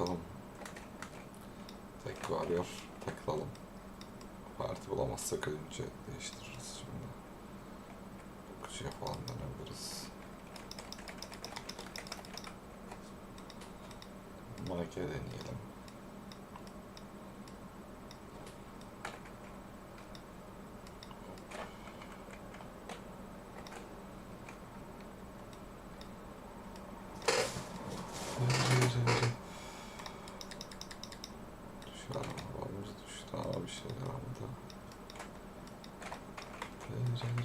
Bakalım. Tek varıyor. Takılalım. Parti bulamazsak önce değiştiririz şimdi. Dokucuya falan dönebiliriz. Mike deneyelim. Düşer arabamız düştü ama bir şeyler aldı. Şuraya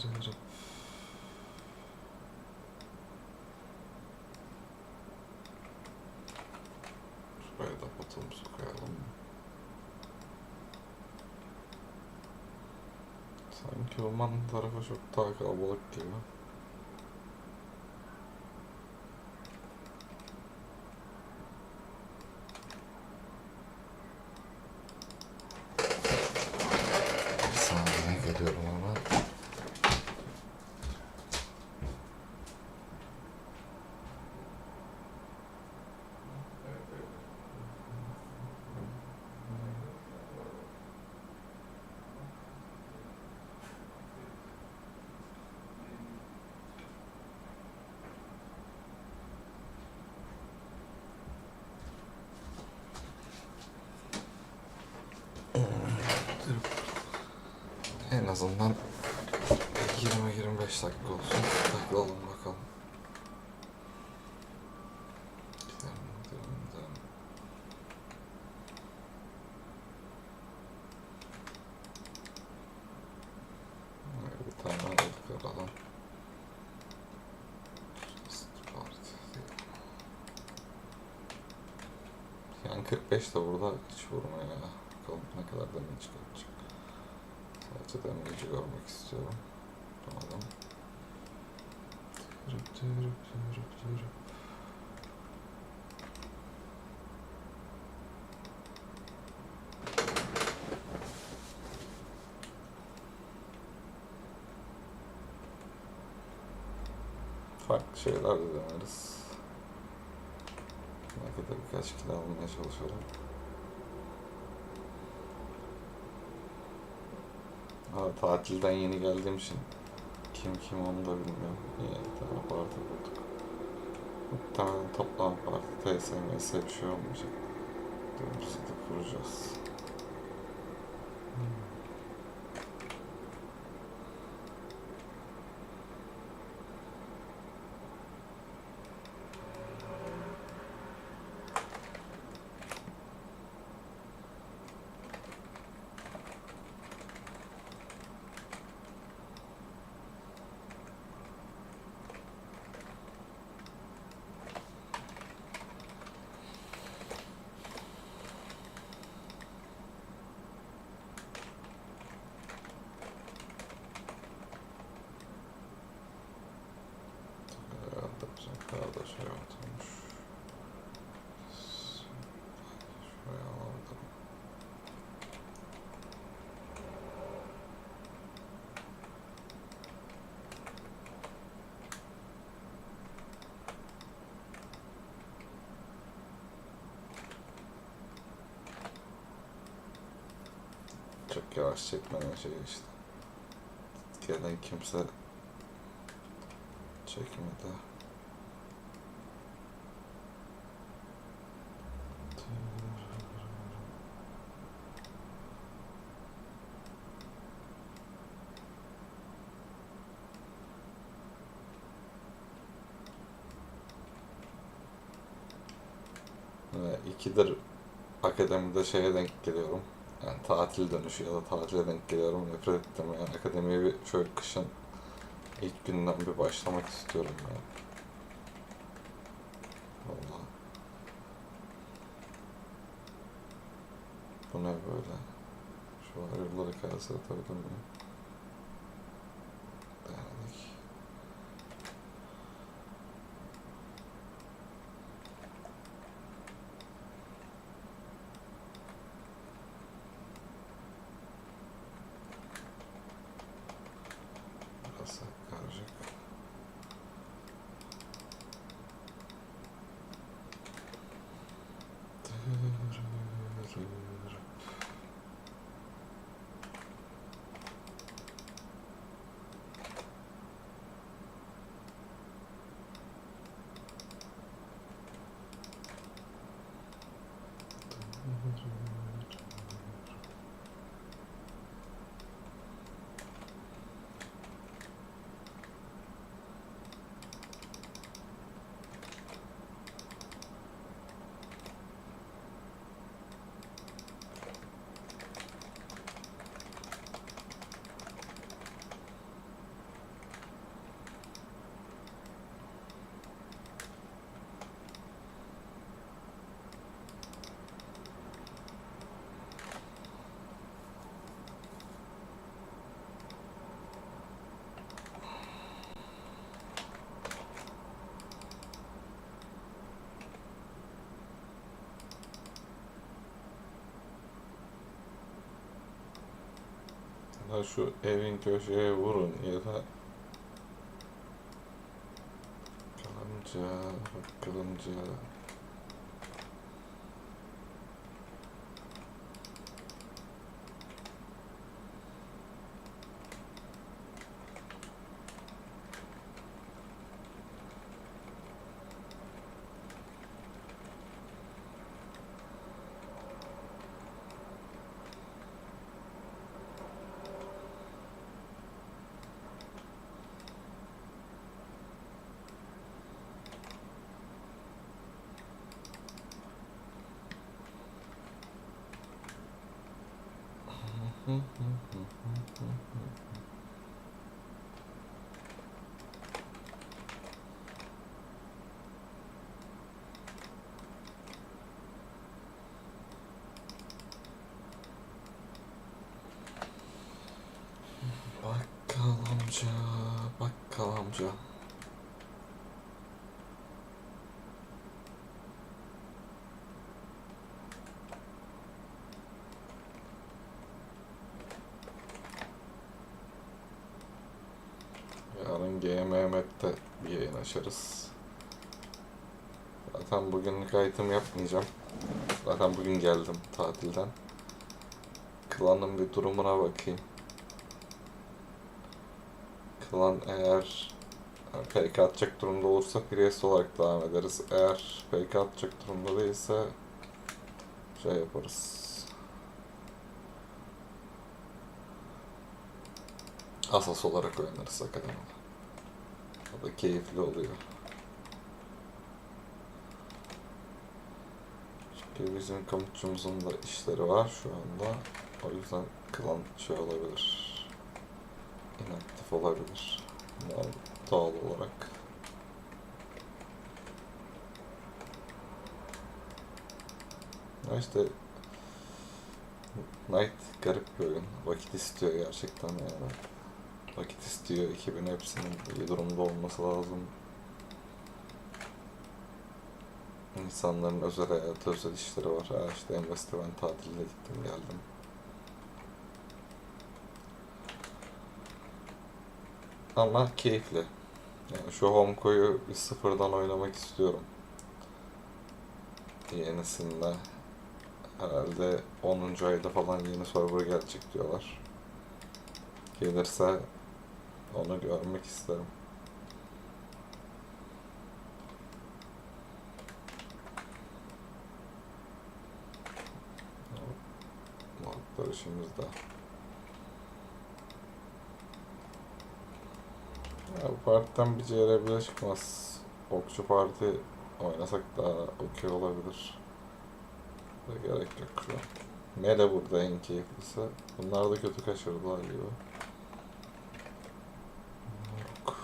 da botumuzu koyalım. Sanki Roman tarafı çok daha kalabalık gibi. Bir saniye geliyorum hemen. En azından 20-25 dakika olsun. Takılalım bakalım. Bir tane party diyelim. Yani 45 de burada hiç vurmaya. Bakalım ne kadar damage çıkartacak. Damage'i görmek istiyorum. Tamam. Tırıp tırıp tırıp tırıp. Farklı şeyler de deneriz. Ne kadar birkaç kilo almaya çalışalım. Ha, tatilden yeni geldiğim için kim kim onu da bilmiyorum. Bir tane parti bulduk. Muhtemelen toplam parti TSMS bir şey olmayacak. Dönüşü de kuracağız. Herhalde bizim kadar şey atılmış. Şuraya alalım. Çok yavaş çekmenin şey işte. Gelen kimse çekmedi. İkidir akademide şeye denk geliyorum. Yani tatil dönüşü ya da tatile denk geliyorum. Nefret ettim yani akademiye bir şöyle kışın ilk günden bir başlamak istiyorum ya. Vallahi. Bu ne böyle? Şu ayrıları kase atabilir miyim? Thank you. Ya şu evin köşeye vurun ya da Kılımca, bak kılımca. Bakkal amca, bakkal amca. Yarın açarız. Zaten bugünlük item yapmayacağım. Zaten bugün geldim tatilden. Klanın bir durumuna bakayım. Klan eğer PK atacak durumda olursa Priest olarak devam ederiz. Eğer PK atacak durumda değilse şey yaparız. Asas olarak oynarız akademide. Da keyifli oluyor. Çünkü bizim komutçumuzun da işleri var şu anda. O yüzden klan şey olabilir. inaktif olabilir. Normal, doğal olarak. Ya işte Knight garip bir oyun. Vakit istiyor gerçekten yani. Vakit istiyor. Ekibin hepsinin iyi durumda olması lazım. İnsanların özel hayatı, özel işleri var. Ha işte en basiti ben tatilde gittim geldim. Ama keyifli. Yani şu Honko'yu bir sıfırdan oynamak istiyorum. Yenisinde. Herhalde 10. ayda falan yeni server gelecek diyorlar. Gelirse onu görmek isterim. Muhabbetler işimizde. Ya bu partiden bir CR bile çıkmaz. Okçu parti oynasak daha okey olabilir. Da gerek yok şu an. Mele burada en keyiflisi. Bunlar da kötü kaçırdılar gibi. Moruk.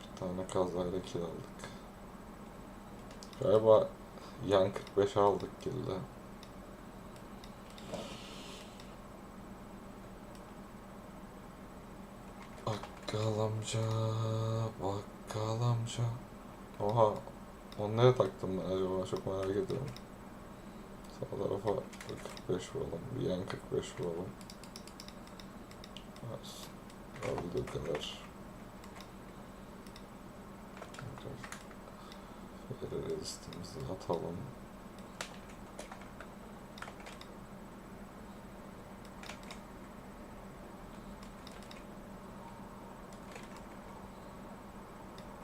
Bir tane kazayla kill aldık. Galiba yan 45 aldık kill'de. Bakkal amca, bakkal amca. Oha, onu nereye taktım ben acaba? Çok merak ediyorum. Sağ tarafa 45 vuralım, bir yan 45 vuralım. Evet, Olduğu kadar. Şöyle resistimizi atalım.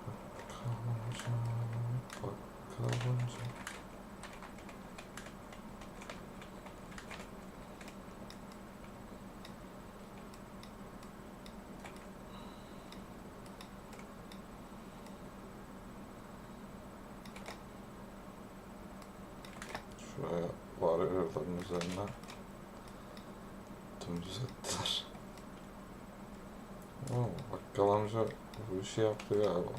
Bakkal amca, bakkal Bakkal amca. Şuraya varıyorların üzerine dümdüz ettiler. Oo, bakkal amca bu işi yaptı galiba.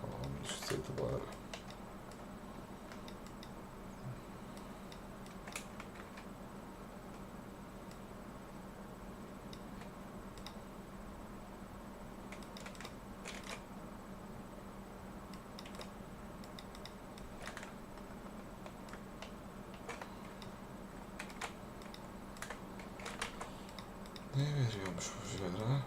Tamam düşseydi bari. Ne bu jere?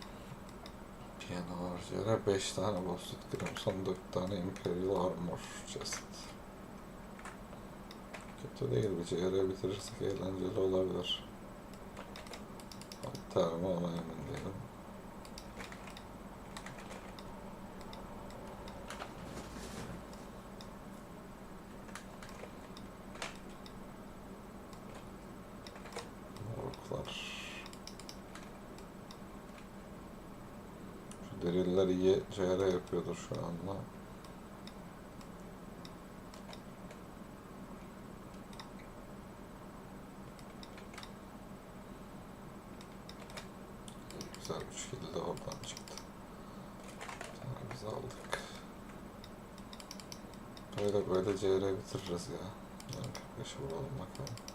Piyano jere. 5 tane Boston Crimson, 4 tane Imperial Armor chest. Kötü değil bir jere bitirirsek eğlenceli olabilir. Ona emin değilim. Moruklar. Şu deliller iyi CR yapıyordur şu anda. Güzel bir şekilde oradan çıktı. Bir tane biz aldık. Böyle böyle CR bitiririz ya. Yani 45'i vuralım bakalım.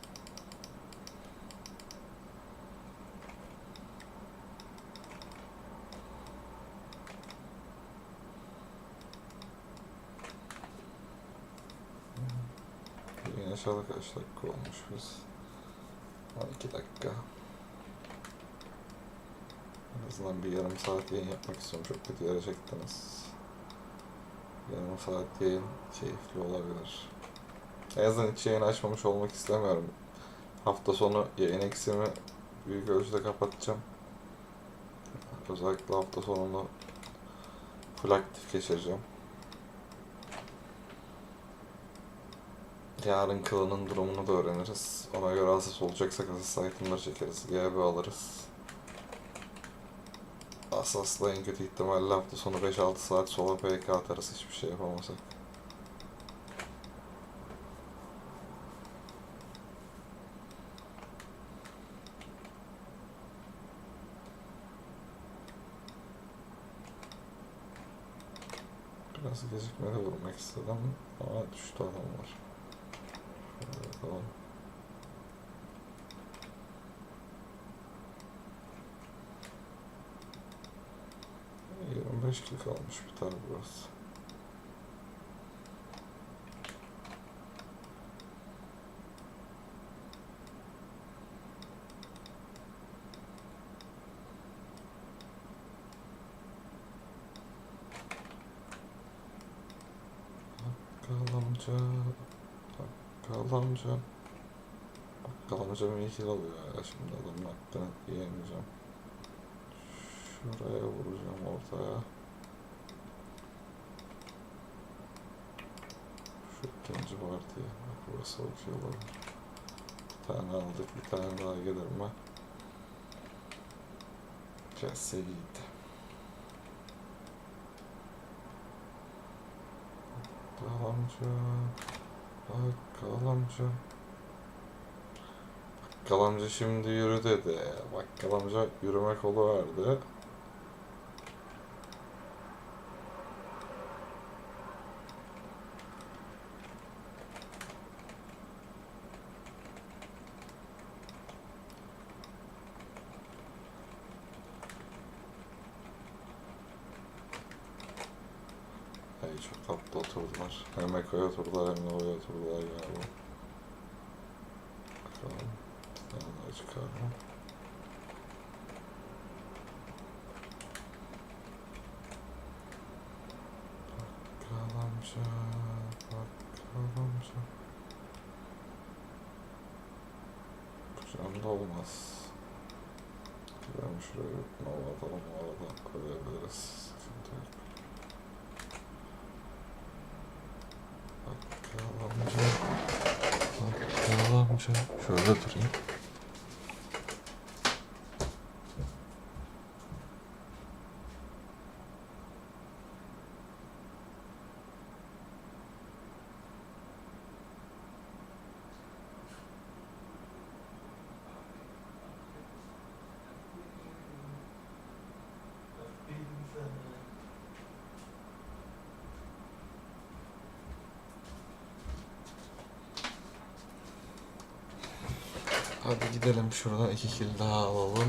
Aşağıda kaç dakika olmuş biz? 12 dakika. En azından bir yarım saat yayın yapmak istiyorum. Çok kötü yere çektiniz. Yarım saat yayın keyifli olabilir. En azından hiç yayın açmamış olmak istemiyorum. Hafta sonu yayın eksiğimi büyük ölçüde kapatacağım. Özellikle hafta sonunu full aktif geçireceğim. Yarın kılının durumunu da öğreniriz. Ona göre asas olacaksa asas itemları çekeriz. GB alırız. Asasla en kötü ihtimalle hafta sonu 5-6 saat sola PK atarız hiçbir şey yapamasak. Biraz gecikmede vurmak istedim ama düştü adamlar. Şöyle Yirmi beş klik almış biter burası. Bakkal amca, amca. Bakkal amca bir kill alıyor ya şimdi adamın hakkını yiyemeyeceğim. Şuraya vuracağım ortaya. Şu ikinci parti. Bak burası okey olabilir. Bir tane aldık, bir tane daha gelir mi? Kesse gitti. Bakkal amca. Bakkal amca. Bakkal amca şimdi yürü dedi. Bakkal amca yürüme kolu verdi. Ay çok tatlı oturdular. Hem Eko'ya oturdular hem Nova'ya oturdular galiba. Bakalım. Bir tane daha çıkardım. Bakkal amca, bakkal amca. Anda olmaz. Ben şuraya bir Nova'da Nova'da koyabiliriz. Sıkıntı yok. Bakkal amca. Bakkal amca. Şöyle durayım. Hadi gidelim şuradan iki kill daha alalım.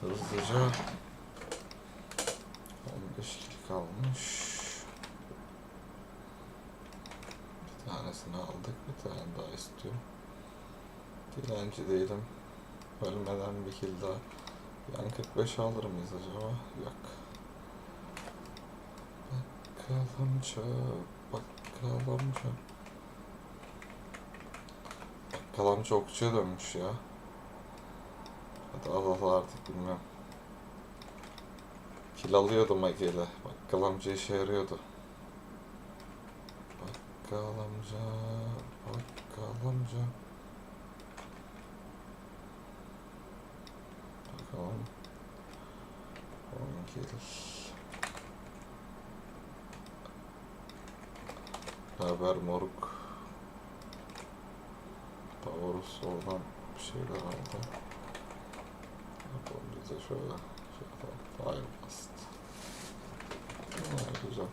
Hızlıca. 15 kill kalmış. Bir tanesini aldık. Bir tane daha istiyorum. Dilenci değilim. Ölmeden bir kill daha. Yan 45 alır mıyız acaba? Yok. Bakkal amca, bakkal amca. Bakkal amca okçuya dönmüş ya. Hadi al al artık bilmem. Kil alıyordu Mage'yle. Bakkal amca işe yarıyordu. Bakkal amca, bakkal amca. Bakalım. 10 kill. Haber moruk. Taurus oradan bir şeyler aldı. Yapalım biz de şöyle. Şöyle fire bast. Ha, güzel.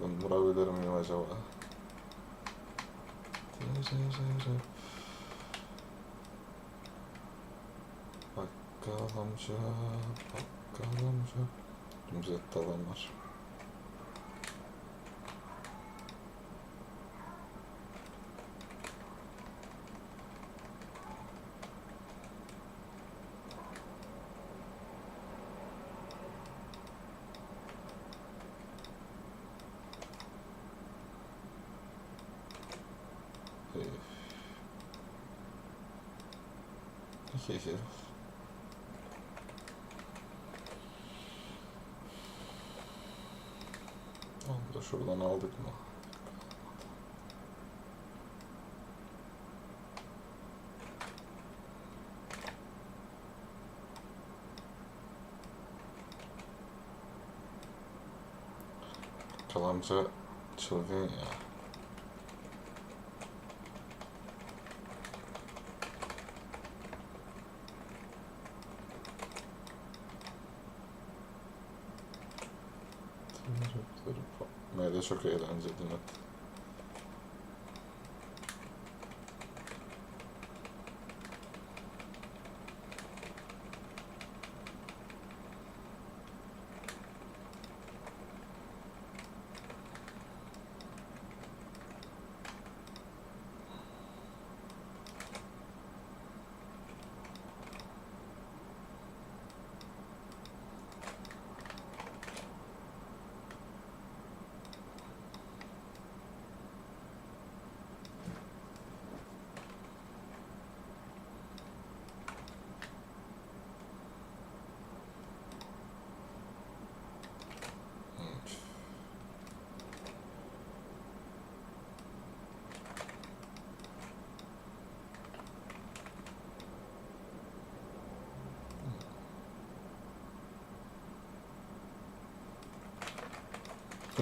Bugün vurabilir miyim acaba? Bakkal amca, bakkal amca. Dümzette adam var. İki. Onu da şuradan aldık mı? Kalamca çılgın ya. Meyde çok eğlenceli. Evet.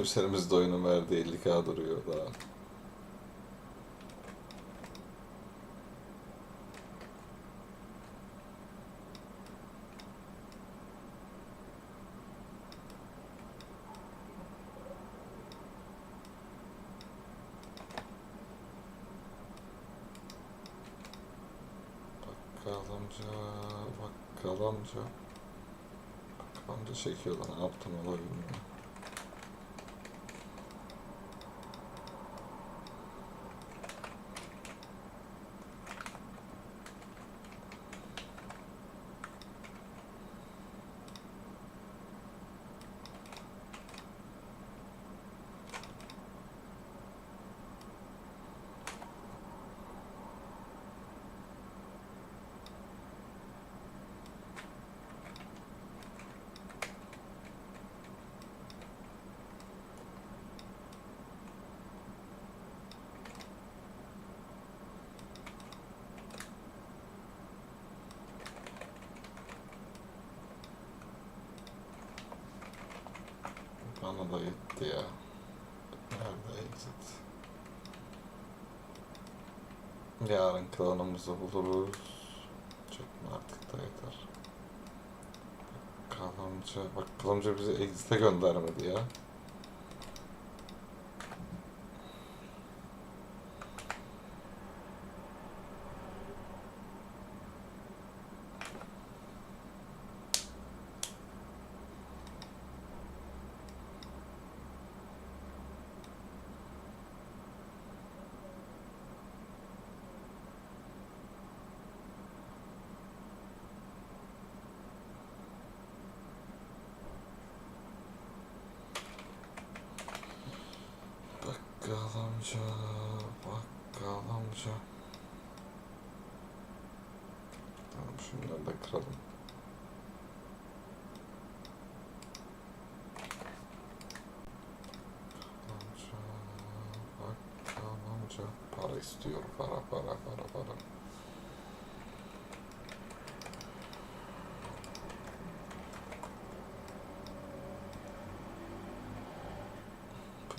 Üzerimizde oyunun verdiği 50k duruyor daha. Bakkal amca, bakkal amca. Bakkal amca çekiyor lan, ne yaptım olayı bilmiyorum. Bana da yetti ya. Nerede exit? Yarın klanımızı buluruz. Çekme artık da yeter. Klanımcı, bak klanımcı bizi exit'e göndermedi ya. Bakkal amca, bakkal amca. Tamam şunları da kıralım. Amca, bakkal amca. Para istiyor, para, para, para, para.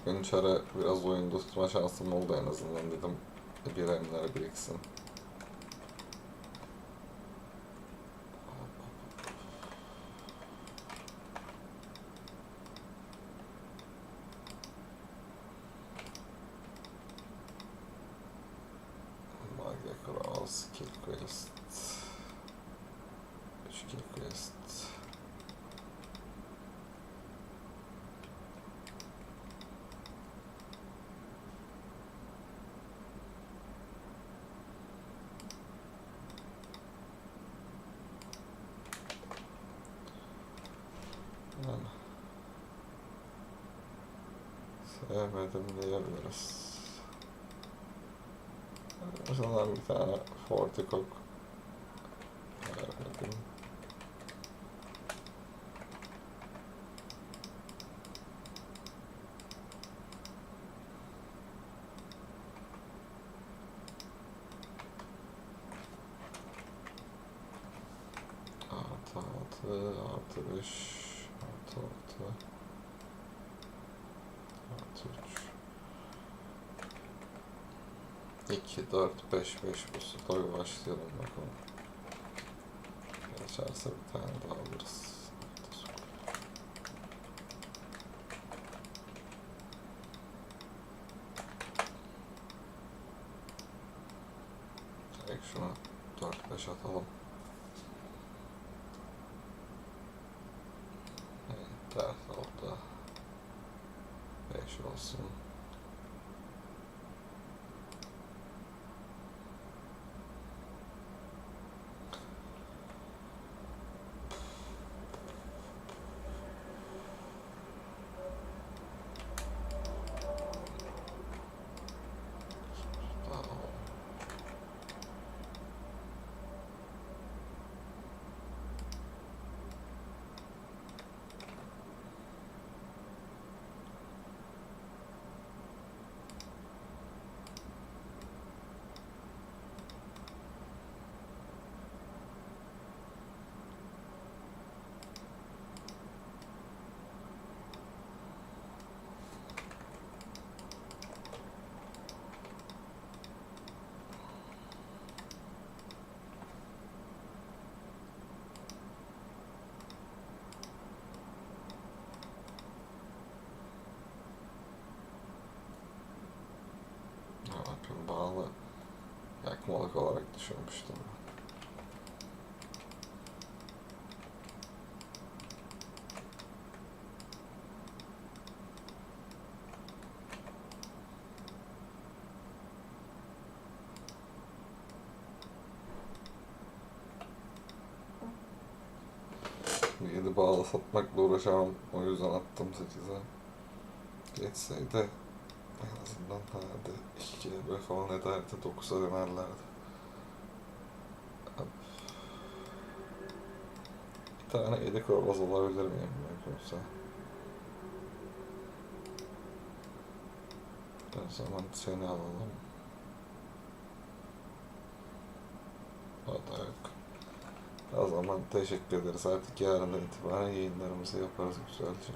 Bugün çare biraz oyunda tutma şansım oldu en azından dedim. Bir emler biriksin. Sevmedim diyebiliriz. Zaman bir tane Fortikok 2, 4, 5, 5 bu story başlayalım bakalım. Geçerse bir tane daha alırız. Hafta sonu. Direkt şuna 4, 5 atalım. Evet, ders oldu. 5 olsun. Tamam. Ya bakın bağlı yakmalık olarak düşünmüştüm. Yedi bağlı satmakla uğraşamam. O yüzden attım 8'e. Geçseydi azından hadi 2 GB falan ederdi. 9'a dönerlerdi. Bir tane 7 korbaz olabilir miyim mümkünse? O zaman seni alalım. O. O zaman teşekkür ederiz. Artık yarından itibaren yayınlarımızı yaparız güzelce.